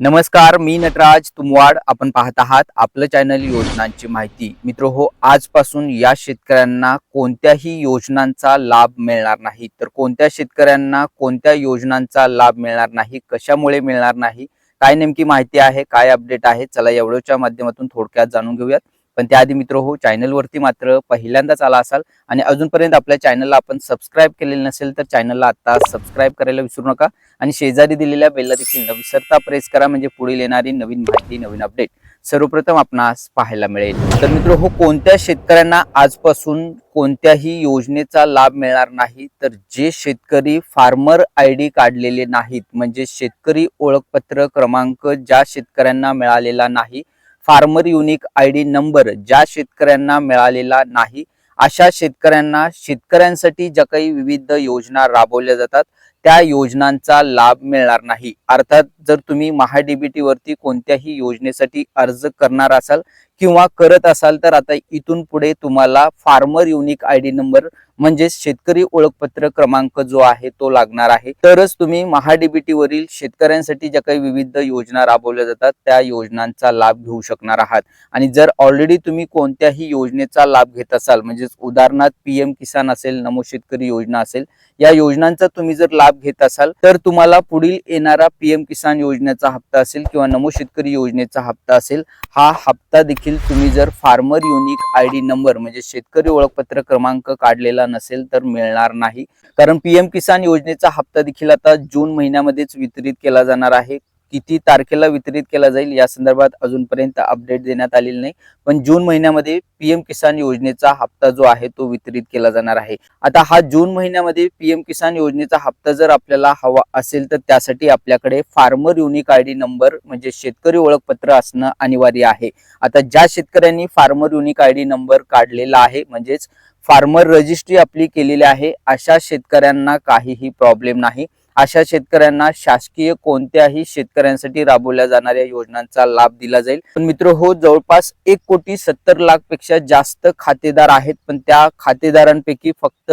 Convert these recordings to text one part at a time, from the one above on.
नमस्कार मी नटराज तुमवाड. आपण पाहत आहात आपलं चॅनल योजनांची माहिती. मित्र हो आजपासून या शेतकऱ्यांना कोणत्याही योजनांचा लाभ मिळणार नाही. तर कोणत्या शेतकऱ्यांना कोणत्या योजनांचा लाभ मिळणार नाही कशामुळे मिळणार नाही काय नेमकी माहिती आहे काय अपडेट आहे चला एवढ्याच्या माध्यमातून थोडक्यात जाणून घेऊयात. पण त्याआधी मित्र हो चॅनलवरती मात्र पहिल्यांदाच आला असाल आणि अजूनपर्यंत आपल्या चॅनलला आपण सबस्क्राईब केलेलं नसेल तर चॅनलला आता सबस्क्राईब करायला विसरू नका आणि शेजारी दिलेल्या बेलला देखील न विसरता प्रेस करा म्हणजे पुढील येणारी नवीन माहिती नवीन अपडेट सर्वप्रथम आपणास पाहायला मिळेल. तर मित्र हो कोणत्या शेतकऱ्यांना आजपासून कोणत्याही योजनेचा लाभ मिळणार नाही तर जे शेतकरी फार्मर आय डी काढलेले नाहीत म्हणजे शेतकरी ओळखपत्र क्रमांक ज्या शेतकऱ्यांना मिळालेला नाही farmer unique I D number ज्या शेतकऱ्यांना मिळालेला नाही अशा शेतकऱ्यांना शेतकऱ्यांसाठी ज्या काही विविध योजना राबवल्या जातात त्या योजनांचा लाभ मिळणार नाही. अर्थात जर तुम्ही महाडीबीटी वरती कोणत्याही योजनेसाठी अर्ज करणार असाल किंवा करत असाल तर आता इथून पुढे तुम्हाला farmer unique I D number म्हणजेच शेतकरी ओळखपत्र क्रमांक जो आहे तो लागणार आहे. तरच तुम्ही महाडीबीटी वरील शेतकऱ्यांसाठी ज्या काही विविध योजना राबवल्या जातात त्या योजनांचा लाभ घेऊ शकणार आहात. आणि जर ऑलरेडी तुम्ही कोणत्याही योजनेचा लाभ घेत असाल म्हणजेच उदाहरणार्थ पीएम किसान असेल नमो शेतकरी योजना असेल या योजनांचा तुम्ही जर लाभ घेत असाल तर तुम्हाला पुढील येणारा पीएम किसान योजनेचा हप्ता असेल किंवा नमो शेतकरी योजनेचा हप्ता असेल हा हप्ता देखील तुम्ही जर farmer unique I D number म्हणजे शेतकरी ओळखपत्र क्रमांक काढलेला नसेल तर मिळणार नाही. कारण पीएम किसान योजनेचा हप्ता देखील आता जून महिन्यामध्येच वितरित केला जाणार आहे. किती तारखेला वितरित केला जाईल या संदर्भात अजूनपर्यंत अपडेट देण्यात आलेली नाही. पण जून महिन्यामध्ये पीएम किसान योजनेचा हप्ता जो आहे तो वितरित केला जाणार आहे. आता हा जून महिन्यामध्ये पीएम किसान योजनेचा हप्ता जर आपल्याला हवा असेल तर त्यासाठी आपल्याकडे farmer unique I D number म्हणजे शेतकरी ओळखपत्र असणं अनिवार्य आहे. आता ज्या शेतकऱ्यांनी farmer unique I D number काढलेला आहे म्हणजेच फार्मर रजिस्ट्री आपली केलेली आहे अशा शेतकऱ्यांना काहीही प्रॉब्लेम नाही. अशा शेतकऱ्यांना शासकीय कोणत्याही शेतकऱ्यांसाठी राबवल्या जाणाऱ्या योजनांचा लाभ दिला जाईल. पण मित्र हो जवळपास एक कोटी सत्तर लाखपेक्षा जास्त खातेदार आहेत. पण त्या खातेदारांपैकी फक्त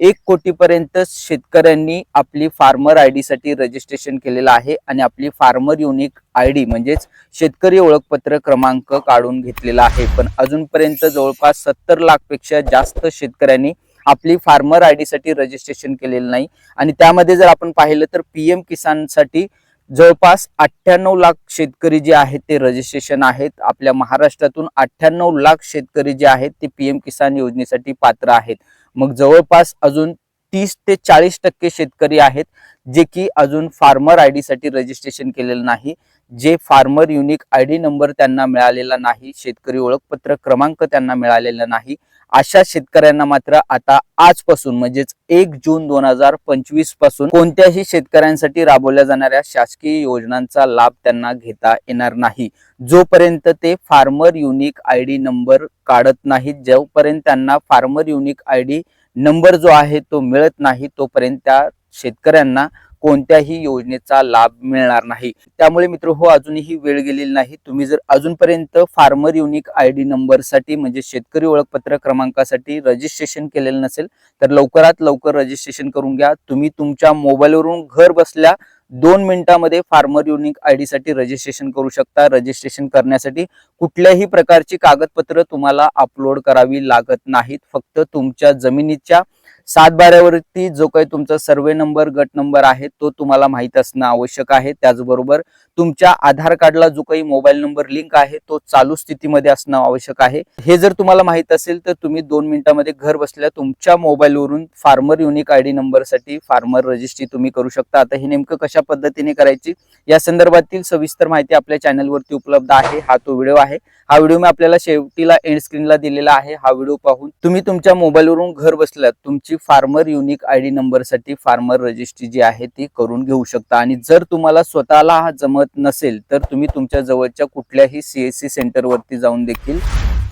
एक कोटी पर्यंत शेतकऱ्यांनी आपली फार्मर आय डी साठी रजिस्ट्रेशन केलेलं आहे आणि आपली फार्मर युनिक आय डी म्हणजेच शेतकरी ओळखपत्र क्रमांक काढून घेतलेला आहे. पण अजूनपर्यंत जवळपास सत्तर लाखपेक्षा जास्त शेतकऱ्यांनी आपली फार्मर आय डीसाठी रजिस्ट्रेशन केलेलं नाही. आणि त्यामध्ये जर आपण पाहिलं तर पीएम किसानसाठी जवळपास अठ्ठ्याण्णव लाख शेतकरी जे आहेत ते रजिस्ट्रेशन आहेत. आपल्या महाराष्ट्रातून अठ्ठ्याण्णव लाख शेतकरी जे आहेत ते पीएम किसान योजनेसाठी पात्र आहेत. मग जवळपास अजून तीस ते चाळीस टक्के शेतकरी आहेत जे की अजून फार्मर आय डीसाठी रजिस्ट्रेशन केलेलं नाही. जे farmer unique I D number त्यांना मिळालेला नाही शेतकरी ओळखपत्र क्रमांक त्यांना मिळालेला नाही अशा शेतकऱ्यांना मात्र आता आजपासून म्हणजेच एक जून दोन हजार पंचवीसपासून कोणत्याही शेतकऱ्यांसाठी राबवल्या जाणाऱ्या शासकीय योजनांचा लाभ त्यांना घेता येणार नाही. जोपर्यंत ते farmer unique I D number काढत नाहीत जोपर्यंत त्यांना farmer unique I D number जो आहे तो मिळत नाही तोपर्यंत त्या शेतकऱ्यांना कोणत्याही योजनेचा लाभ मिळणार नाही. त्यामुळे मित्र हो अजूनही वेळ गेलेली नाही. तुम्ही जर अजूनपर्यंत फार्मर युनिक आय डी नंबरसाठी म्हणजे शेतकरी ओळखपत्र क्रमांकासाठी रजिस्ट्रेशन केलेलं नसेल तर लवकरात लवकर रजिस्ट्रेशन करून घ्या. तुम्ही तुमच्या मोबाईलवरून घर बसल्या दोन मिनिटांमध्ये फार्मर युनिक आय डी साठी रजिस्ट्रेशन करू शकता. रजिस्ट्रेशन करण्यासाठी कुठल्याही प्रकारची कागदपत्र तुम्हाला अपलोड करावी लागत नाहीत. फक्त तुमच्या जमिनीच्या सातबाऱ्यावरती जो काही तुमचा सर्वे नंबर गट नंबर आहे तो तुम्हाला माहीत असणं आवश्यक आहे. त्याचबरोबर तुमच्या आधार कार्डला जो काही मोबाईल नंबर लिंक आहे तो चालू स्थितीमध्ये असणं आवश्यक आहे. हे जर तुम्हाला माहीत असेल तर तुम्ही दोन मिनिटांमध्ये घर बसल्या तुमच्या मोबाईलवरून फार्मर युनिक आय डी नंबरसाठी फार्मर रजिस्ट्री तुम्ही करू शकता. आता हे नेमकं कशा पद्धतीने करायची? या संदर्भातील सविस्तर माहिती आपल्या चॅनलवरती उपलब्ध आहे. हा तो व्हिडिओ आहे. हा व्हिडिओ मी आपल्याला शेवटीला एंड स्क्रीनला दिलेला आहे. हा व्हिडिओ पाहून तुम्ही तुमच्या मोबाईलवरून घर बसल्यात तुमची फार्मर युनिक आय डी नंबरसाठी फार्मर रजिस्ट्री जी आहे ती करून घेऊ शकता. आणि जर तुम्हाला स्वतःला हा जमत नसेल तर तुम्ही तुमच्या जवळच्या कुठल्याही सी एस सी सेंटरवरती जाऊन देखील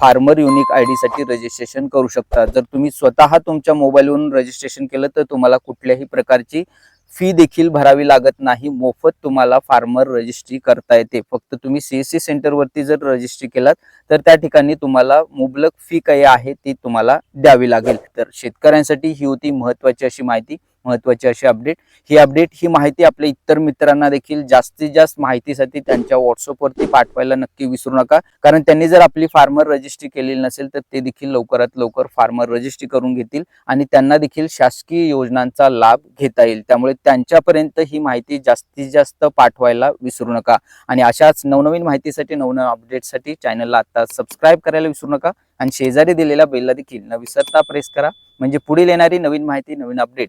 फार्मर युनिक आयसाठी रजिस्ट्रेशन करू शकता. जर तुम्ही स्वतः तुमच्या मोबाईलवरून रजिस्ट्रेशन केलं तर तुम्हाला कुठल्याही प्रकारची फी देखील भरावी लागत नाही. मोफत तुम्हाला फार्मर रजिस्ट्री करता येते. फक्त तुम्ही सीएससी सेंटरवरती जर रजिस्ट्री केलात तर त्या ठिकाणी तुम्हाला मुबलक फी काही आहे ती तुम्हाला द्यावी लागेल. तर शेतकऱ्यांसाठी ही होती महत्वाची अशी माहिती. महत्वाची अशी अपडेट ही अपडेट ही माहिती आपल्या इतर मित्रांना देखील जास्तीत जास्त माहितीसाठी त्यांच्या व्हॉट्सअपवरती पाठवायला नक्की विसरू नका. कारण त्यांनी जर आपली फार्मर रजिस्ट्री केलेली नसेल तर ते देखील लवकरात लवकर फार्मर रजिस्ट्री करून घेतील आणि त्यांना देखील शासकीय योजनांचा लाभ घेता येईल. त्यामुळे त्यांच्यापर्यंत ही माहिती जास्तीत जास्त पाठवायला विसरू नका. आणि अशाच नवनवीन माहितीसाठी नवनवीन अपडेटसाठी चॅनलला आता सबस्क्राईब करायला विसरू नका. आणि शेजारी दिलेल्या बेलला देखील न विसरता प्रेस करा. म्हणजे पुढील येणारी नवीन माहिती नवीन अपडेट